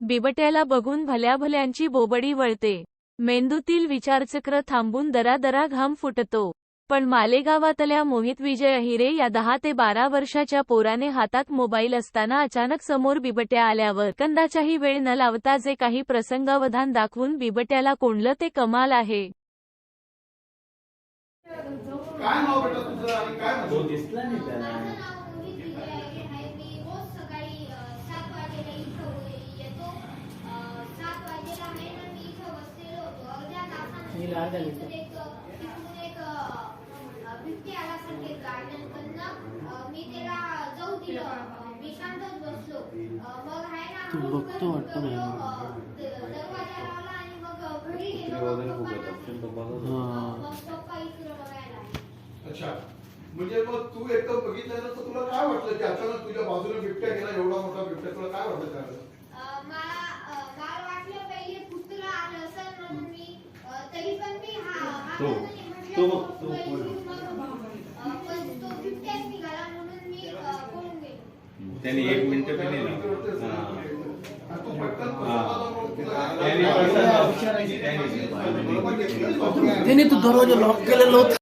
बिबट्याला बघून भल्याभल्यांची बोबडी वळते. मेंदूतील विचारचक्र थांबून दरादरा घाम फुटतो. पण मालेगावातल्या मोहित विजय अहिरे या दहा ते बारा वर्षाच्या पोराने हातात मोबाईल असताना अचानक समोर बिबट्या आल्यावर कंदाच्याही वेळ न लावता जे काही प्रसंगावधान दाखवून बिबट्याला कोंडलं ते कमाल आहे. काय हा. मग पप्पा इकडं बघायला आले. अच्छा. म्हणजे मग तू एकदम बघितल्यानंतर तुला काय वाटलं की अचानक तुझ्या बाजूने बिबट्या गेला एवढा मोठा बिबट्या तुला काय वाटलं त्यावेळेस? काय त्यांनी वाटलं? प्रसाद- त्यांनी- बरोबर घेतलं? त्याने तो दरवाजा लॉक केलेला होता